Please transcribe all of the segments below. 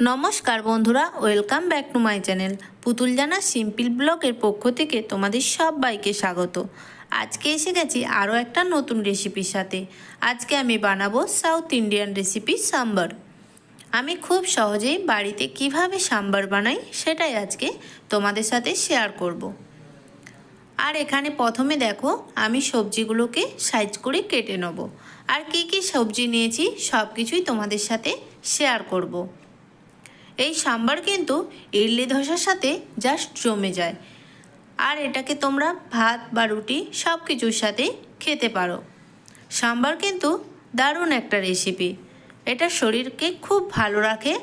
নমস্কার বন্ধুরা, welcome back to my channel. Putul Jana simple ব্লগের পক্ষ থেকে তোমাদের সবাইকে স্বাগত। আজকে এসে গেছি আরও একটা নতুন রেসিপির সাথে। আজকে আমি বানাবো সাউথ ইন্ডিয়ান রেসিপি সাম্বার। আমি খুব সহজেই বাড়িতে কীভাবে সাম্বার বানাই সেটাই আজকে তোমাদের সাথে শেয়ার করব। আর এখানে প্রথমে দেখো, আমি সবজিগুলোকে সাইজ করে কেটে নেব। আর কি কি সবজি নিয়েছি সব কিছুই তোমাদের সাথে শেয়ার করব। এই সাম্বার কিন্তু ইডলি ধোসার সাথে জাস্ট জমে যায়। আর এটাকে তোমরা ভাত বা রুটি সব কিছুর সাথে খেতে পারো। সাম্বার কিন্তু দারুণ একটা রেসিপি এটা শরীরকে খুব ভালো রাখে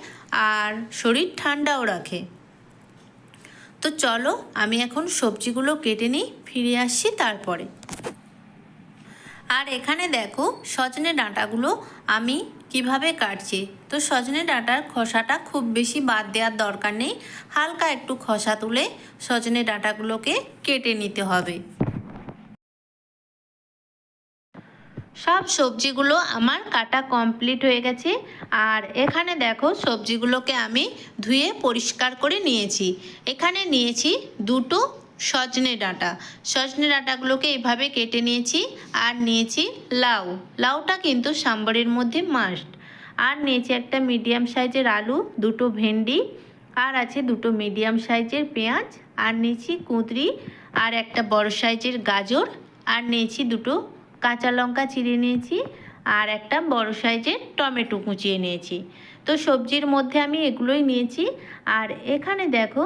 আর শরীর ঠান্ডাও রাখে। তো চলো আমি এখন সবজিগুলো কেটে নিই, ফিরে আসছি তারপরে। আর এখানে দেখো সজনে ডাঁটাগুলো আমি কীভাবে কাটছে? তো সজনে ডাঁটার খোসাটা খুব বেশি বাদ দেওয়ার দরকার নেই। হালকা একটু খোসা তুলে সজনে ডাঁটাগুলোকে কেটে নিতে হবে। সব সবজিগুলো আমার কাটা কমপ্লিট হয়ে গেছে। আর এখানে দেখো, সবজিগুলোকে আমি ধুয়ে পরিষ্কার করে নিয়েছি। এখানে নিয়েছি দুটো সজনে ডাঁটা। সজনে ডাঁটাগুলোকে এভাবে কেটে নিয়েছি আর নিয়েছি লাউ। লাউটা কিন্তু সাম্বারের মধ্যে মাস্ট। আর নিয়েছি একটা মিডিয়াম সাইজের আলু, দুটো ভেন্ডি, আর আছে দুটো মিডিয়াম সাইজের পেঁয়াজ, আর নিয়েছি কুঁদরি, আর একটা বড় সাইজের গাজর, আর নিয়েছি দুটো কাঁচা লঙ্কা চিড়ে নিয়েছি, আর একটা বড় সাইজের টমেটো কুচিয়ে নিয়েছি। তো সবজির মধ্যে আমি এগুলোই নিয়েছি, আর এখানে দেখো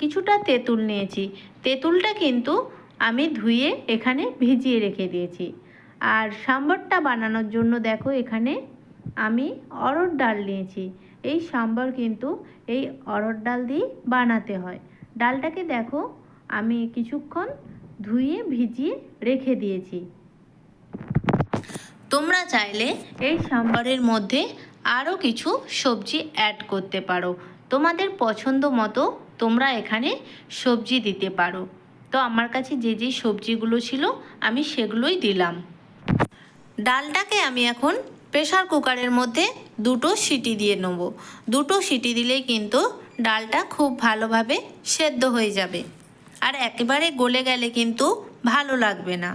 কিছুটা তেঁতুল নিয়েছি। তেঁতুলটা কিন্তু আমি ধুয়ে এখানে ভিজিয়ে রেখে দিয়েছি। আর সাম্বরটা বানানোর জন্য দেখো এখানে আমি অরড় ডাল নিয়েছি। এই সাম্বার কিন্তু এই অরড় ডাল দিয়ে বানাতে হয়। ডালটাকে দেখো, আমি কিছুক্ষণ ধুয়ে, ভিজিয়ে রেখে দিয়েছি। তোমরা চাইলে এই সাম্বারের মধ্যে আরও কিছু সবজি অ্যাড করতে পারো। তোমাদের পছন্দ মতো তোমরা এখানে সবজি দিতে পারো। তো আমার কাছে যে যে সবজিগুলো ছিল, আমি সেগুলোই দিলাম। ডালটাকে আমি এখন প্রেশার কুকারের মধ্যে দুটো সিটি দিয়ে নেব। দুটো সিটি দিলেই কিন্তু ডালটা খুব ভালোভাবে সেদ্ধ হয়ে যাবে। আর একেবারে গলে গেলে কিন্তু ভালো লাগবে না।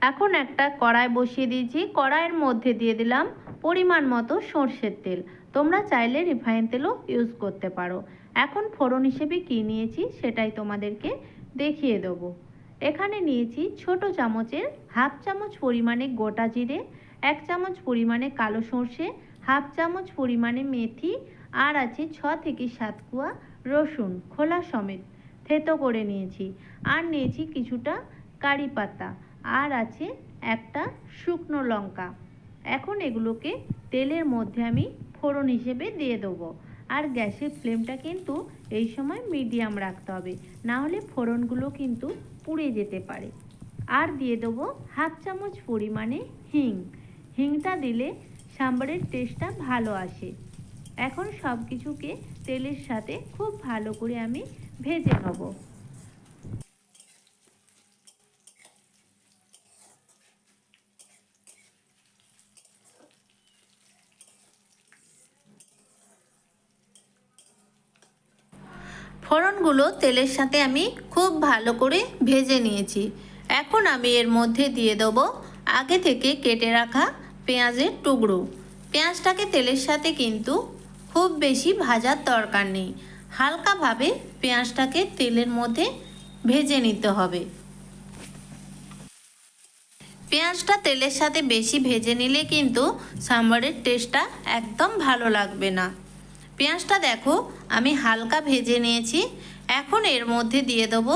এখন একটা কড়াই বসিয়ে দিয়েছি। কড়াইয়ের মধ্যে দিয়ে দিলাম পরিমাণ মতো সর্ষের তেল। তোমরা চাইলে রিফাইন তেলও ইউজ করতে পারো। এখন ফোড়ন হিসেবে কী নিয়েছি সেটাই তোমাদেরকে দেখিয়ে দেবো। এখানে নিয়েছি ছোট চামচের হাফ চামচ পরিমাণে গোটা জিরে, এক চামচ পরিমাণে কালো সর্ষে, হাফ চামচ পরিমাণে মেথি আর আছে ছ থেকে সাত কুয়া রসুন খোলা সমেত থেতো করে নিয়েছি। আর নিয়েছি কিছুটা কারি পাতা আর আছে একটা শুকনো লঙ্কা। এখন এগুলোকে তেলের মধ্যে আমি ফোড়ন হিসেবে দিয়ে দেবো। আর গ্যাসের ফ্লেমটা কিন্তু এই সময় মিডিয়াম রাখতে হবে। না হলে ফোড়নগুলো কিন্তু পুড়ে যেতে পারে। আর দিয়ে দেবো হাফ চামচ পরিমাণে হিং। হিংটা দিলে সাম্বারের টেস্টটা ভালো আসে। এখন সব কিছুকে তেলের সাথে খুব ভালো করে আমি ভেজে নেব। ফোড়নগুলো তেলের সাথে আমি খুব ভালো করে ভেজে নিয়েছি। এখন আমি এর মধ্যে দিয়ে দেবো আগে থেকে কেটে রাখা পেঁয়াজের টুকরো। পেঁয়াজটাকে তেলের সাথে কিন্তু খুব বেশি ভাজার দরকার নেই। হালকাভাবে পেঁয়াজটাকে তেলের মধ্যে ভেজে নিতে হবে। পেঁয়াজটা তেলের সাথে বেশি ভেজে নিলে কিন্তু সাম্বারের টেস্টটা একদম ভালো লাগবে না। পেঁয়াজটা দেখো, আমি হালকা ভেজে নিয়েছি। এখন এর মধ্যে দিয়ে দেবো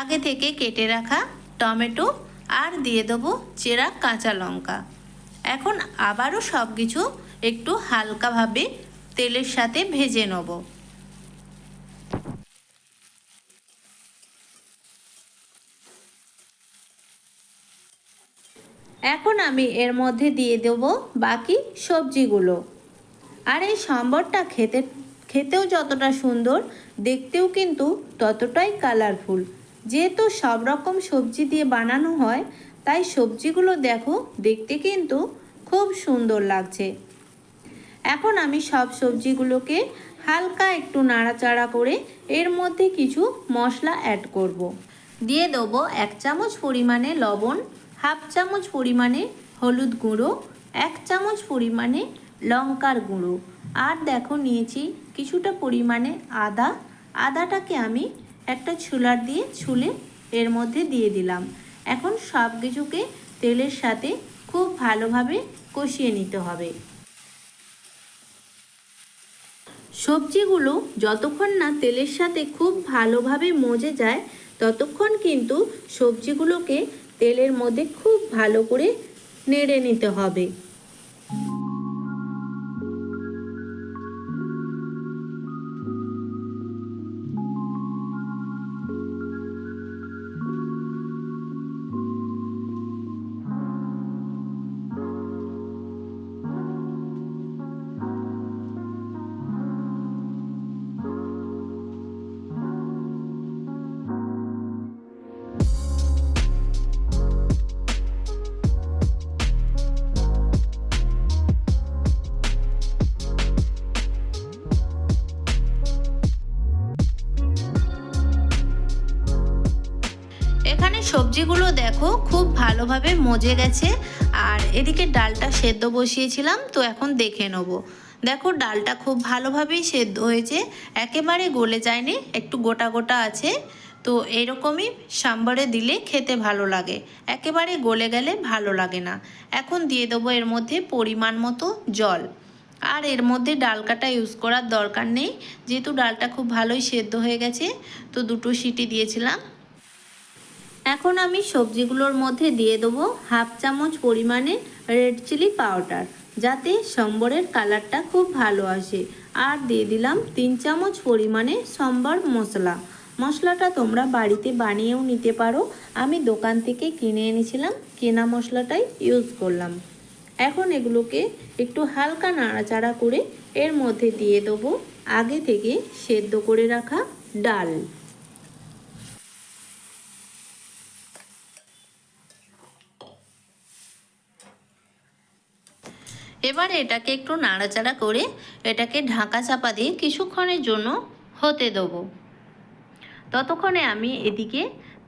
আগে থেকে কেটে রাখা টমেটো আর দিয়ে দেবো চেরা কাঁচা লঙ্কা। এখন আবারও সব কিছু একটু হালকাভাবে তেলের সাথে ভেজে নেব। এখন আমি এর মধ্যে দিয়ে দেব বাকি সবজিগুলো। আর এই সম্বরটা খেতে, খেতেও যতটা সুন্দর, দেখতেও কিন্তু ততটাই কালারফুল যেহেতু সব রকম সবজি দিয়ে বানানো হয়, তাই সবজিগুলো দেখো, দেখতে কিন্তু খুব সুন্দর লাগছে এখন আমি সব সবজিগুলোকে হালকা একটু নাড়াচাড়া করে এর মধ্যে কিছু মশলা অ্যাড করব। দিয়ে দেবো এক চামচ পরিমাণে লবণ, হাফ চামচ পরিমাণে হলুদ গুঁড়ো, এক চামচ পরিমাণে লঙ্কার গুঁড়ো। আর দেখো নিয়েছি কিছুটা পরিমাণে আদা। আদাটাকে আমি একটা ছুলার দিয়ে ছুলে এর মধ্যে দিয়ে দিলাম। এখন সব কিছুকে তেলের সাথে খুব ভালোভাবে কষিয়ে নিতে হবে। সবজিগুলো যতক্ষণ না তেলের সাথে খুব ভালোভাবে মজে যায়, ততক্ষণ কিন্তু সবজিগুলোকে তেলের মধ্যে খুব ভালো করে নেড়ে নিতে হবে। সবজিগুলো দেখো, খুব ভালোভাবে মজে গেছে। আর এদিকে ডালটা সেদ্ধ বসিয়েছিলাম, তো এখন দেখে নেব। দেখো, ডালটা খুব ভালোভাবেই সেদ্ধ হয়েছে। একেবারে গলে যায়নি, একটু গোটা গোটা আছে। তো এরকমই সাম্বারে দিলে খেতে ভালো লাগে। একেবারে গলে গেলে ভালো লাগে না। এখন দিয়ে দেবো এর মধ্যে পরিমাণ মতো জল। আর এর মধ্যে ডাল কাটা ইউজ করার দরকার নেই। যেহেতু ডালটা খুব ভালোই সেদ্ধ হয়ে গেছে, তো দুটো সিটি দিয়েছিলাম। এখন আমি সবজিগুলোর মধ্যে দিয়ে দেবো হাফ চামচ পরিমাণে রেড চিলি পাউডার, যাতে সম্বরের কালারটা খুব ভালো আসে। আর দিয়ে দিলাম তিন চামচ পরিমাণে সম্বর মশলা। মশলাটা তোমরা বাড়িতে বানিয়েও নিতে পারো। আমি দোকান থেকে কিনে এনেছিলাম, কেনা মশলাটাই ইউজ করলাম। এখন এগুলোকে একটু হালকা নাড়াচাড়া করে এর মধ্যে দিয়ে দেবো আগে থেকে সেদ্ধ করে রাখা ডাল। এবার এটাকে একটু নাড়াচাড়া করে এটাকে ঢাকা চাপা দিয়ে কিছুক্ষণের জন্য হতে দেবো। ততক্ষণে আমি এদিকে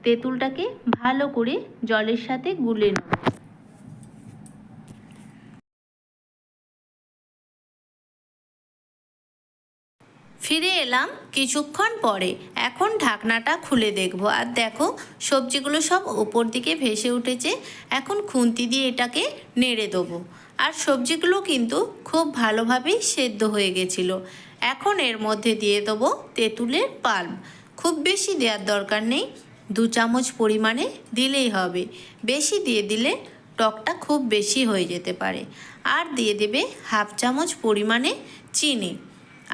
তেঁতুলটাকে ভালো করে জলের সাথে গুলে নেব। ফিরে এলাম কিছুক্ষণ পরে। এখন ঢাকনাটা খুলে দেখব। আর দেখো, সবজিগুলো সব ওপর দিকে ভেসে উঠেছে। এখন খুন্তি দিয়ে এটাকে নেড়ে দেবো। আর সবজিগুলো কিন্তু খুব ভালোভাবেই সেদ্ধ হয়ে গেছিল। এখন এর মধ্যে দিয়ে দেবো তেঁতুলের পাল্প খুব বেশি দেওয়ার দরকার নেই, দু চামচ পরিমাণে দিলেই হবে। বেশি দিয়ে দিলে টকটা খুব বেশি হয়ে যেতে পারে। আর দিয়ে দেবে হাফ চামচ পরিমাণে চিনি।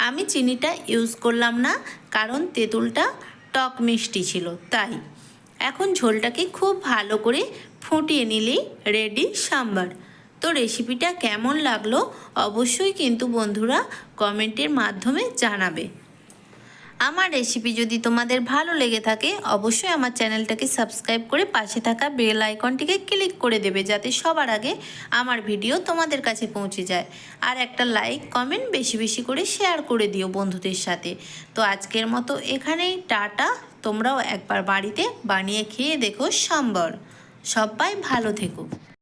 আমি চিনিটা ইউজ করলাম না, কারণ তেঁতুলটা টক মিষ্টি ছিল, তাই। এখন ঝোলটাকে খুব ভালো করে ফুটিয়ে নিলেই রেডি সাম্বার। তো রেসিপিটা কেমন লাগল অবশ্যই কিন্তু বন্ধুরা কমেন্টের মাধ্যমে জানাবে। আমার রেসিপি যদি তোমাদের ভালো লেগে থাকে, অবশ্যই আমার চ্যানেলটাকে সাবস্ক্রাইব করে পাশে থাকা বেল আইকনটিকে ক্লিক করে দেবে যাতে সবার আগে আমার ভিডিও তোমাদের কাছে পৌঁছে যায়। আর একটা লাইক কমেন্ট বেশি বেশি করে শেয়ার করে দিও বন্ধুদের সাথে। তো আজকের মতো এখানেই, টাটা। তোমরাও একবার বাড়িতে বানিয়ে খেয়ে দেখো সম্বর। সবাই ভালো থেকো।